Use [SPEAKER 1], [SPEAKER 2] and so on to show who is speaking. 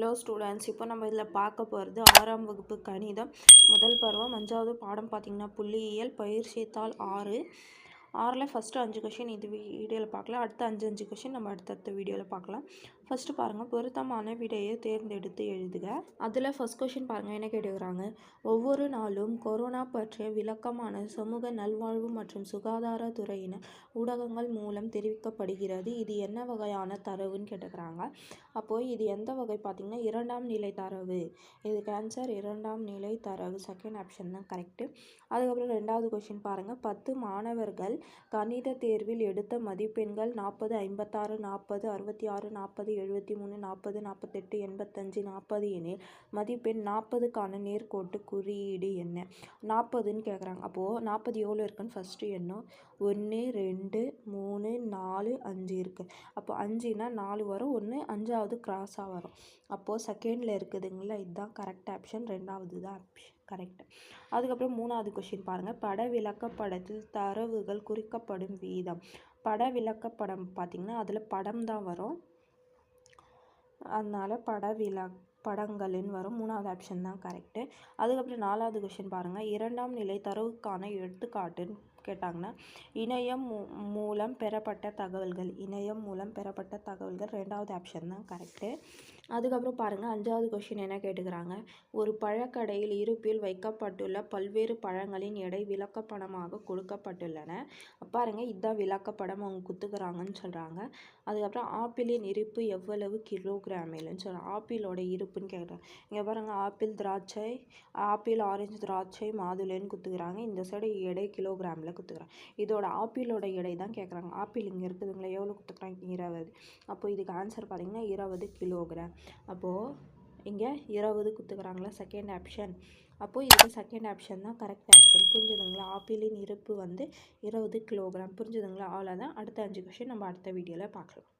[SPEAKER 1] Hello students இப்போ நம்ம இதில் பார்க்க போகிறது ஆறாம் வகுப்பு கணிதம். முதல் பருவம் அஞ்சாவது பாடம் பார்த்திங்கன்னா புள்ளியியல் பயிற்சித்தாள் ஆறு. ஆறில் ஃபஸ்ட்டு அஞ்சு கொஷின் இது வீடியோவில் பார்க்கலாம். அடுத்த அஞ்சு அஞ்சு கொஷின் நம்ம அடுத்தடுத்த வீடியோவில் பார்க்கலாம். ஃபஸ்ட்டு பாருங்கள் பொருத்தமான விடையை தேர்ந்தெடுத்து எழுதுக. அதில் ஃபஸ்ட் கொஷின் பாருங்கள் என்ன கேட்டுக்கிறாங்க? ஒவ்வொரு நாளும் கொரோனா பற்றிய விளக்கமான சமூக நல்வாழ்வு மற்றும் சுகாதாரத்துறையினர் ஊடகங்கள் மூலம் தெரிவிக்கப்படுகிறது. இது என்ன வகையான தரவுன்னு கேட்டுக்கிறாங்க. அப்போது இது எந்த வகை? பார்த்திங்கன்னா இரண்டாம் நிலை தரவு. இது கேன்சர் இரண்டாம் நிலை தரவு செகண்ட் ஆப்ஷன் தான் கரெக்டு அதுக்கப்புறம் ரெண்டாவது கொஷின் பாருங்கள் பத்து மாணவர்கள் கணித தேர்வில் எடுத்த மதிப்பெண்கள் நாற்பது ஐம்பத்தாறு நாற்பது அறுபத்தி ஆறு நாற்பது எழுபத்தி மூணு நாற்பது நாற்பத்தெட்டு எண்பத்தஞ்சு நாற்பது எனில் மதிப்பெண் நாற்பதுக்கான நேர்கோட்டு குறியீடு என்ன? நாற்பதுன்னு கேட்குறாங்க அப்போது நாற்பது எவ்வளோ இருக்குன்னு ஃபஸ்ட்டு எண்ணும். ஒன்று ரெண்டு மூணு நாலு அஞ்சு இருக்குது அப்போ அஞ்சுனா நாலு வரும். ஒன்று அஞ்சாவது கிராஸாக வரும். அப்போது செகண்டில் இருக்குதுங்களா? இதுதான் கரெக்ட் ஆப்ஷன் ரெண்டாவது தான் ஆப்ஷன் கரெக்ட் அதுக்கப்புறம் மூணாவது கொஷின் பாருங்கள் பட விளக்கப்படத்தில் தரவுகள் குறிக்கப்படும் வீதம். பட விளக்கப்படம் பார்த்திங்கன்னா அதில் படம் தான் வரும். அதனால் பட விழா படங்களின் வரும் மூணாவது ஆப்ஷன் தான் கரெக்டு அதுக்கப்புறம் நாலாவது கொஷின் பாருங்கள் இரண்டாம் நிலை தரவுக்கான எடுத்துக்காட்டு கேட்டாங்கன்னா இணையம் மூலம் பெறப்பட்ட தகவல்கள் இணையம் மூலம் பெறப்பட்ட தகவல்கள் ரெண்டாவது ஆப்ஷன் தான் கரெக்டு அதுக்கப்புறம் பாருங்கள் அஞ்சாவது கொஷின் என்ன கேட்டுக்கிறாங்க? ஒரு பழக்கடையில் இருப்பில் வைக்கப்பட்டுள்ள பல்வேறு பழங்களின் எடை விளக்கப்படமாக கொடுக்கப்பட்டுள்ளன. பாருங்கள் இதுதான் விளக்கப்படம் அவங்க குத்துக்கிறாங்கன்னு சொல்கிறாங்க அதுக்கப்புறம் ஆப்பிளின் இருப்பு எவ்வளவு கிலோகிராமில்னு சொல்கிறாங்க ஆப்பிளோட இருப்புன்னு கேட்குறாங்க இங்கே பாருங்கள் ஆப்பிள் திராட்சை ஆப்பிள் ஆரஞ்சு திராட்சை மாதுளைன்னு குத்துக்கிறாங்க. இந்த சைடு எடை கிலோகிராமில் மேலே கொடுத்துக்குறான் இதோட ஆப்பிளோட எடை தான் கேட்குறாங்க ஆப்பிள் இங்கே இருக்குதுங்களா எவ்வளோ கொடுத்துக்குறாங்க இருபது. அப்போது இதுக்கு ஆன்சர் பார்த்திங்கன்னா இருபது கிலோகிராம் அப்போது இங்கே இருபது கொடுத்துக்குறாங்களா செகண்ட் ஆப்ஷன் அப்போது இதுக்கு செகண்ட் ஆப்ஷன் தான் கரெக்ட் ஆப்ஷன் புரிஞ்சுதுங்களா? ஆப்பிளின் இருப்பு வந்து இருபது கிலோகிராம் புரிஞ்சுதுங்களா? அவ்வளோதான் அடுத்த அஞ்சு கொஷின் நம்ம அடுத்த வீடியோவில் பார்க்கலாம்